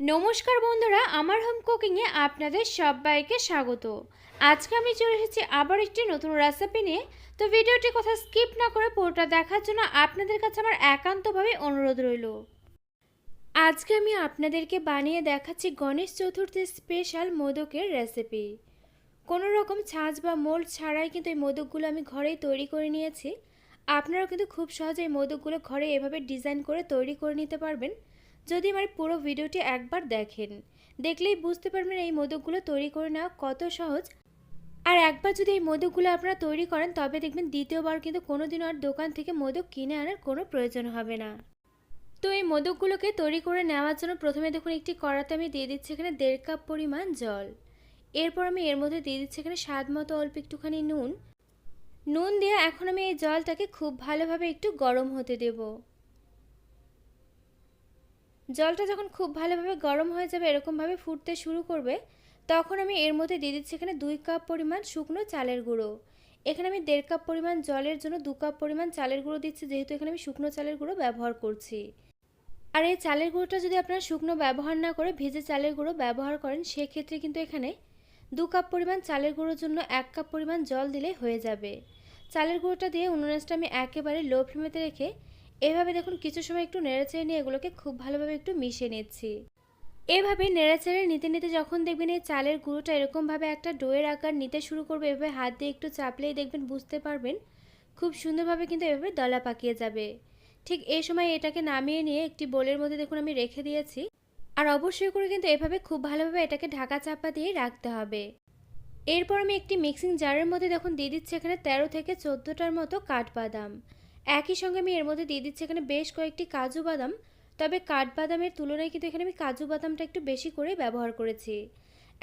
নমস্কার বন্ধুরা, আমার হোম কুকিংয়ে আপনাদের সবাইকে স্বাগত। আজকে আমি চলে এসেছি আবার একটি নতুন রেসিপি নিয়ে। তো ভিডিওটি কথা স্কিপ না করে পুরোটা দেখার জন্য আপনাদের কাছে আমার একান্তভাবে অনুরোধ রইল। আজকে আমি আপনাদেরকে বানিয়ে দেখাচ্ছি গণেশ চতুর্থীর স্পেশাল মোদকের রেসিপি কোনো রকম ছাঁচ বা মোল্ড ছাড়াই কিন্তু এই মোদকগুলো আমি ঘরেই তৈরি করে নিয়েছি। আপনারাও কিন্তু খুব সহজে এই মোদকগুলো ঘরে এভাবে ডিজাইন করে তৈরি করে নিতে পারবেন। যদি আমার পুরো ভিডিওটি একবার দেখেন, দেখলেই বুঝতে পারবেন এই মোদকগুলো তৈরি করে নেওয়া কত সহজ। আর একবার যদি এই মোদকগুলো আপনারা তৈরি করেন, তবে দেখবেন দ্বিতীয়বার কিন্তু কোনোদিনও আর দোকান থেকে মোদক কিনে আনার কোনো প্রয়োজন হবে না। তো এই মোদকগুলোকে তৈরি করে নেওয়ার জন্য প্রথমে দেখুন একটি কড়াতে আমি দিয়ে দিচ্ছি এখানে দেড় কাপ পরিমাণ জল। এরপর আমি এর মধ্যে দিয়ে দিচ্ছি এখানে স্বাদ মতো অল্প একটুখানি নুন। নুন দিয়ে এখন আমি এই জলটাকে খুব ভালোভাবে একটু গরম হতে দেবো। জলটা যখন খুব ভালোভাবে গরম হয়ে যাবে, এরকমভাবে ফুটতে শুরু করবে, তখন আমি এর মধ্যে দিয়ে দিচ্ছি এখানে দুই কাপ পরিমাণ শুকনো চালের গুঁড়ো। এখানে আমি দেড় কাপ পরিমাণ জলের জন্য দু কাপ পরিমাণ চালের গুঁড়ো দিচ্ছি, যেহেতু এখানে আমি শুকনো চালের গুঁড়ো ব্যবহার করছি। আর এই চালের গুঁড়োটা যদি আপনারা শুকনো ব্যবহার না করে ভেজে চালের গুঁড়ো ব্যবহার করেন, সেক্ষেত্রে কিন্তু এখানে দু কাপ পরিমাণ চালের গুঁড়োর জন্য এক কাপ পরিমাণ জল দিলে হয়ে যাবে। চালের গুঁড়োটা দিয়ে উনুনাসটা আমি একেবারে লো ফ্লেমেতে রেখে এভাবে দেখুন কিছু সময় একটু নেড়েচেড়ে নিয়ে এগুলোকে খুব ভালোভাবে একটু মিশিয়ে নিচ্ছি। এভাবে নেড়েচেড়ে নিতে নিতে যখন দেখবেন এই চালের গুঁড়োটা এরকমভাবে একটা ডোয়ের আকার নিতে শুরু করবে, এভাবে হাত দিয়ে একটু চাপলেই দেখবেন বুঝতে পারবেন খুব সুন্দরভাবে কিন্তু এভাবে দলা পাকিয়ে যাবে। ঠিক এই সময় এটাকে নামিয়ে নিয়ে একটি বোলের মধ্যে দেখুন আমি রেখে দিয়েছি। আর অবশ্যই করে কিন্তু এভাবে খুব ভালোভাবে এটাকে ঢাকা চাপা দিয়ে রাখতে হবে। এরপর আমি একটি মিক্সিং জারের মধ্যে দেখুন দিয়ে দিচ্ছি এখানে তেরো থেকে চোদ্দোটার মতো কাঠবাদাম। একই সঙ্গে আমি এর মধ্যে দিয়ে দিচ্ছি এখানে বেশ কয়েকটি কাজু বাদাম, তবে কাঠবাদামের তুলনায় কিন্তু এখানে আমি কাজু বাদামটা একটু বেশি করে ব্যবহার করেছি।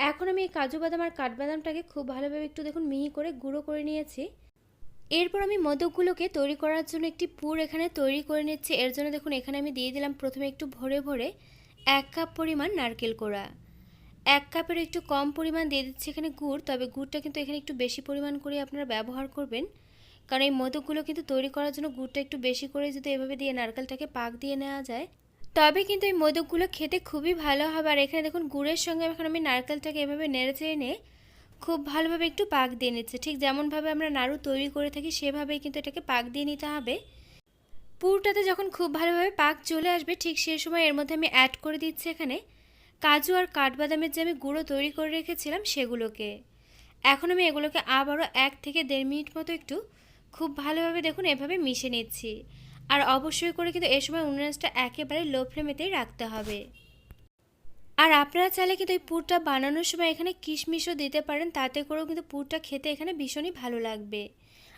এখন আমি এই কাজু বাদাম আর কাঠবাদামটাকে খুব ভালোভাবে একটু দেখুন মিহি করে গুঁড়ো করে নিয়েছি। এরপর আমি মোদকগুলোকে তৈরি করার জন্য একটি পুর এখানে তৈরি করে নিচ্ছি। এর জন্য দেখুন এখানে আমি দিয়ে দিলাম প্রথমে একটু ভরে ভরে এক কাপ পরিমাণ নারকেল কোড়া। এক কাপের একটু কম পরিমাণ দিয়ে দিচ্ছি এখানে গুড়, তবে গুড়টা কিন্তু এখানে একটু বেশি পরিমাণ করে আপনারা ব্যবহার করবেন। কারণ এই মোদকগুলো কিন্তু তৈরি করার জন্য গুড়টা একটু বেশি করে যদি এভাবে দিয়ে নারকেলটাকে পাক দিয়ে নেওয়া যায়। তবে কিন্তু এই মোদকগুলো খেতে খুবই ভালো হবে। আর এখানে দেখুন, গুড়ের সঙ্গে এখন আমি নারকেলটাকে এভাবে নেড়ে চেড়ে নিয়ে খুব ভালোভাবে একটু পাক দিয়ে নিচ্ছে। ঠিক যেমনভাবে আমরা নাড়ু তৈরি করে থাকি, সেভাবেই কিন্তু এটাকে পাক দিয়ে নিতে হবে। পুরটাতে যখন খুব ভালোভাবে পাক চলে আসবে, ঠিক সেই সময় এর মধ্যে আমি অ্যাড করে দিচ্ছি এখানে কাজু আর কাঠবাদামের যে আমি গুঁড়ো তৈরি করে রেখেছিলাম, সেগুলোকে। এখন আমি এগুলোকে আবারও এক থেকে দেড় মিনিট মতো একটু খুব ভালোভাবে দেখুন এভাবে মিশে নিচ্ছি। আর অবশ্যই করে কিন্তু এ সময় উনুনাসটা একেবারে লো ফ্লেমেতেই রাখতে হবে। আর আপনারা চাইলে কিন্তু এই পুরটা বানানোর সময় এখানে কিশমিশও দিতে পারেন, তাতে করেও কিন্তু পুরটা খেতে এখানে ভীষণই ভালো লাগবে।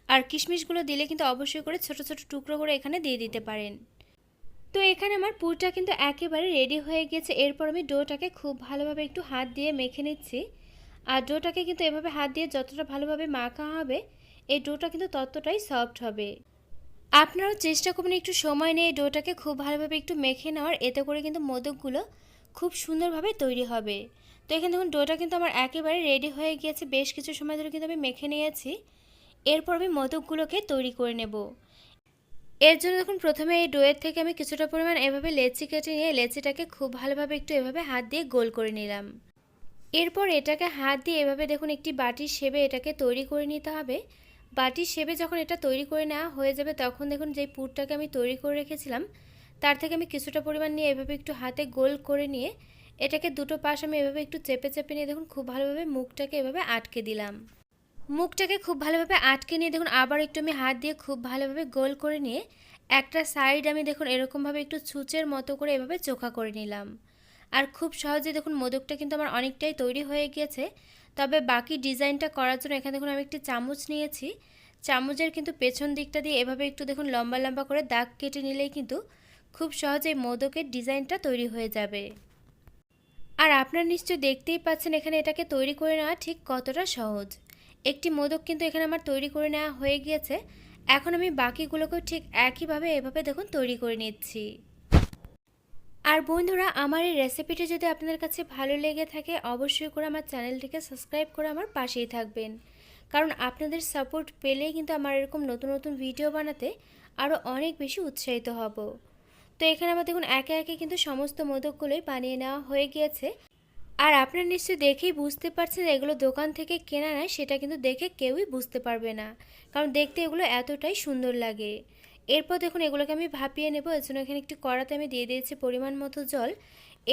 আর কিশমিশগুলো দিলে কিন্তু অবশ্যই করে ছোট ছোট টুকরো করে এখানে দিয়ে দিতে পারেন। তো এখানে আমার পুরটা কিন্তু একেবারে রেডি হয়ে গেছে। এরপর আমি ডোটাকে খুব ভালোভাবে একটু হাত দিয়ে মেখে নিচ্ছি। আর ডোটাকে কিন্তু এভাবে হাত দিয়ে যতটা ভালোভাবে মাখা হবে এই ডোটা কিন্তু ততটাই সফট হবে। আপনারাও চেষ্টা করবেন একটু সময় নিয়ে ডোটাকে খুব ভালোভাবে একটু মেখে নেওয়ার। এতে করে কিন্তু মোদকগুলো খুব সুন্দরভাবে তৈরি হবে। তো এখানে দেখুন, ডোটা কিন্তু আমার একেবারে রেডি হয়ে গিয়েছে। বেশ কিছু সময় ধরে কিন্তু আমি মেখে নিয়েছি। এরপর আমি মোদকগুলোকে তৈরি করে নেব। এর জন্য দেখুন, প্রথমে এই ডোয়ের থেকে আমি কিছুটা পরিমাণ এভাবে লেচি কেটে নিয়ে লেচিটাকে খুব ভালোভাবে একটু এভাবে হাত দিয়ে গোল করে নিলাম। এরপর এটাকে হাত দিয়ে এভাবে দেখুন, একটি বাটির শেপে এটাকে তৈরি করে নিতে হবে। বাটির শেপে যখন এটা তৈরি করে নেওয়া হয়ে যাবে, তখন দেখুন যেই পুরটাকে আমি তৈরি করে রেখেছিলাম, তার থেকে আমি কিছুটা পরিমাণ নিয়ে এভাবে একটু হাতে গোল করে নিয়ে এটাকে দুটো পাশ আমি এভাবে একটু চেপে চেপে নিয়ে দেখুন খুব ভালোভাবে মুখটাকে এভাবে আটকে দিলাম। মুখটাকে খুব ভালোভাবে আটকে নিয়ে দেখুন আবার একটু আমি হাত দিয়ে খুব ভালোভাবে গোল করে নিয়ে একটা সাইড আমি দেখুন এরকমভাবে একটু ছুঁচের মতো করে এভাবে চোখা করে নিলাম। আর খুব সহজে দেখুন মোদকটা কিন্তু আমার অনেকটাই তৈরি হয়ে গিয়েছে। তবে বাকি ডিজাইনটা করার জন্য এখানে দেখুন আমি একটি চামচ নিয়েছি। চামচের কিন্তু পেছন দিকটা দিয়ে এভাবে একটু দেখুন লম্বা লম্বা করে দাগ কেটে নিলেই কিন্তু খুব সহজেই মোদকের ডিজাইনটা তৈরি হয়ে যাবে। আর আপনারা নিশ্চয়ই দেখতেই পাচ্ছেন এখানে এটাকে তৈরি করে নেওয়া ঠিক কতটা সহজ। একটি মোদক কিন্তু এখানে আমার তৈরি করে নেওয়া হয়ে গিয়েছে। এখন আমি বাকিগুলোকেও ঠিক একইভাবে এভাবে দেখুন তৈরি করে নিচ্ছি। আর বন্ধুরা, আমার এই রেসিপিটি যদি আপনাদের কাছে ভালো লেগে থাকে, অবশ্যই করে আমার চ্যানেলটিকে সাবস্ক্রাইব করে আমার পাশেই থাকবেন। কারণ আপনাদের সাপোর্ট পেলেই কিন্তু আমার এরকম নতুন নতুন ভিডিও বানাতে আরও অনেক বেশি উৎসাহিত হব। তো এখানে আমার দেখুন, একে একে কিন্তু সমস্ত মোদকগুলোই বানিয়ে নেওয়া হয়ে গিয়েছে। আর আপনারা নিশ্চয়ই দেখেই বুঝতে পারছেন এগুলো দোকান থেকে কেনা নয় সেটা কিন্তু দেখে কেউই বুঝতে পারবে না। কারণ দেখতে এগুলো এতটাই সুন্দর লাগে। এরপর দেখুন, এগুলোকে আমি ভাপিয়ে নেব। এর জন্য এখানে একটি কড়াতে আমি দিয়ে দিয়েছি পরিমাণ মতো জল।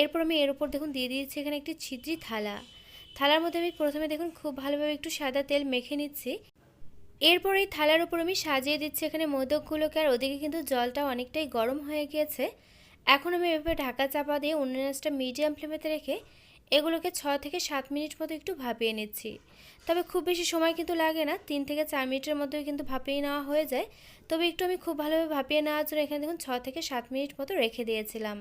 এরপর আমি এর উপর দেখুন, দিয়ে দিয়েছি এখানে একটি ছিদ্রি থালা। থালার মধ্যে আমি প্রথমে দেখুন, খুব ভালোভাবে একটু সাদা তেল মেখে নিচ্ছি। এরপর এই থালার উপর আমি সাজিয়ে দিচ্ছি এখানে মোদকগুলোকে, আর ওদিকে কিন্তু জলটা অনেকটাই গরম হয়ে গিয়েছে। এখন আমি এভাবে ঢাকা চাপা দিয়ে উন্নয়নসটা মিডিয়াম ফ্লেমেতে রেখে এগুলোকে ছ থেকে সাত মিনিট মতো একটু ভাপিয়ে নিচ্ছি। তবে খুব বেশি সময় কিন্তু লাগে না, তিন থেকে চার মিনিটের মধ্যেই কিন্তু ভাপিয়ে নেওয়া হয়ে যায়। তবে একটু আমি খুব ভালোভাবে ভাপিয়ে নেওয়ার জন্য এখানে দেখুন ছ থেকে সাত মিনিট মতো রেখে দিয়েছিলাম।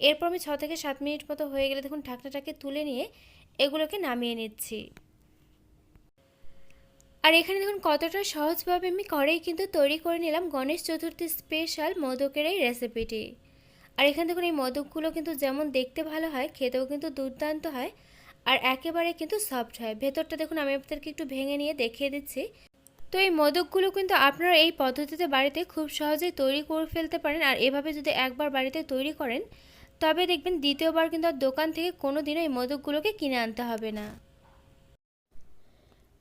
এরপর আমি ছ থেকে সাত মিনিট মতো হয়ে গেলে দেখুন ঢাকনাটাকে তুলে নিয়ে এগুলোকে নামিয়ে নিচ্ছি। আর এখানে দেখুন কতটা সহজভাবে আমি করেই কিন্তু তৈরি করে নিলাম গণেশ চতুর্থী স্পেশাল মোদকের এই রেসিপিটি আর এখানে দেখুন এই মোদকগুলো কিন্তু যেমন দেখতে ভালো হয়, খেতেও কিন্তু দুর্দান্ত হয় আর একেবারে কিন্তু সফট হয়। ভেতরটা দেখুন, আমি আপনাদেরকে একটু ভেঙে নিয়ে দেখিয়ে দিচ্ছি। তো এই মোদকগুলো কিন্তু আপনারা এই পদ্ধতিতে বাড়িতে খুব সহজেই তৈরি করে ফেলতে পারেন আর এভাবে যদি একবার বাড়িতে তৈরি করেন, তবে দেখবেন দ্বিতীয়বার কিন্তু আর দোকান থেকে কোনো দিনও এই মোদকগুলোকে কিনে আনতে হবে না।